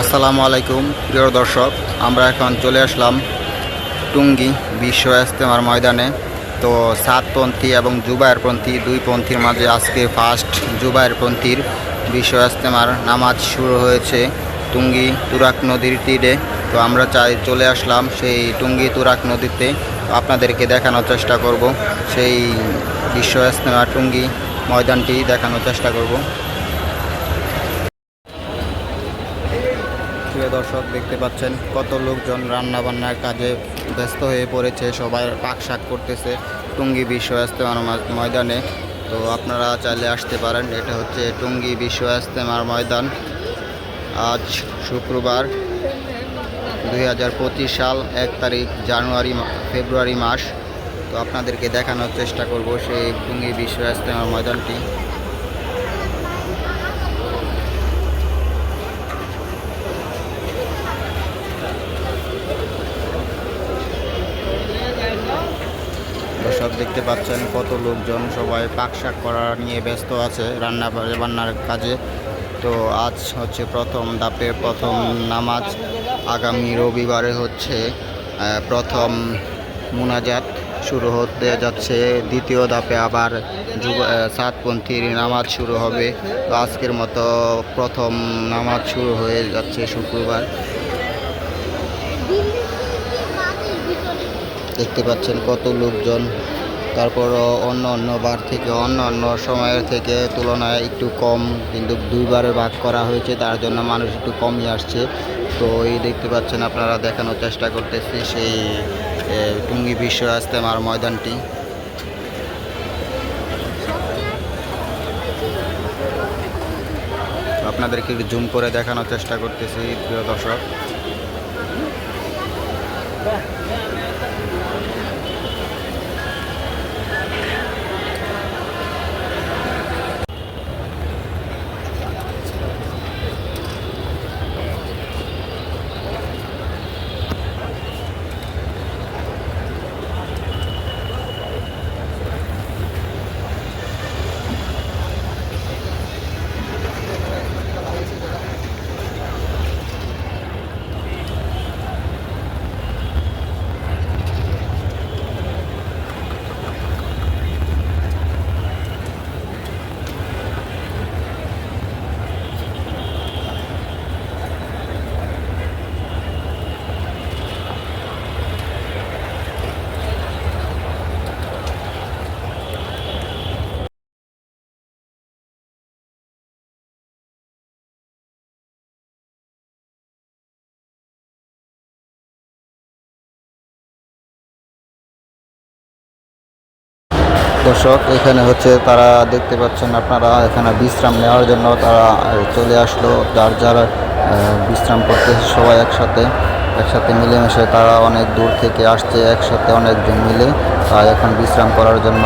আসসালামু আলাইকুম, প্রিয় দর্শক। আমরা এখন চলে আসলাম টুঙ্গি বিশ্ব ইস্তেমার ময়দানে। তো সাতপন্থী এবং জুবায়েরপন্থী দুই পন্থীর মাঝে আজকে ফার্স্ট জুবায়েরপন্থীর বিশ্ব ইস্তেমার নামাজ শুরু হয়েছে টুঙ্গি তুরাক নদীর তীরে। তো আমরা চাই চলে আসলাম সেই টুঙ্গি তুরাক নদীতে। আপনাদেরকে দেখানোর চেষ্টা করব। সেই বিশ্ব ইস্তেমা টুঙ্গি ময়দানটি দেখানোর চেষ্টা করব। প্রিয় দর্শক, দেখতে পাচ্ছেন কত লোকজন রান্না বান্নার কাজে ব্যস্ত হয়ে পড়েছে। সবাই শাক করতেছে টুঙ্গি বিশ্ব ইস্তেমার ময়দানে। তো আপনারা চাইলে আসতে পারেন। এটা হচ্ছে টুঙ্গি বিশ্ব ইস্তেমার ময়দান। আজ শুক্রবার দুই হাজার পঁচিশ সাল এক তারিখ, জানুয়ারি ফেব্রুয়ারি মাস। তো আপনাদেরকে দেখানোর চেষ্টা করব সেই টুঙ্গি বিশ্ব ইস্তেমার ময়দানটি। দর্শক দেখতে পাচ্ছেন কত লোকজন সবাই পাক শাক করা নিয়ে ব্যস্ত আছে রান্না বান্নার কাজে। তো আজ হচ্ছে প্রথম দাপের প্রথম নামাজ। আগামী রবিবারে হচ্ছে প্রথম মুনাজাত শুরু হতে যাচ্ছে। দ্বিতীয় দাপে আবার যুব সাতপন্থীর নামাজ শুরু হবে। তো আজকের মতো প্রথম নামাজ শুরু হয়ে যাচ্ছে শুক্রবার। দেখতে পাচ্ছেন কত লোকজন। তারপরও অন্য অন্য বার থেকে, অন্য অন্য সময়ের থেকে তুলনায় একটু কম, কিন্তু দুইবারে ভাগ করা হয়েছে, তার জন্য মানুষ একটু কমই আসছে। তো এই দেখতে পাচ্ছেন আপনারা, দেখানোর চেষ্টা করতেছি সেই টুঙ্গি বিশ্ব ইস্তেমার ময়দানটি। আপনাদেরকে একটু জুম করে দেখানোর চেষ্টা করতেছি, প্রিয় দর্শক। দর্শক, এখানে হচ্ছে তারা দেখতে পাচ্ছেন আপনারা, এখানে বিশ্রাম নেওয়ার জন্য তারা চলে আসলো। যার যার বিশ্রাম করতে সবাই একসাথে একসাথে মিলেমিশে তারা অনেক দূর থেকে আসছে, একসাথে অনেকজন মিলে। তাই এখন বিশ্রাম করার জন্য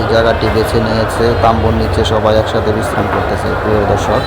এই জায়গাটি বেছে নিয়েছে। তাম্বুর নিচে সবাই একসাথে বিশ্রাম করতেছে, প্রিয় দর্শক।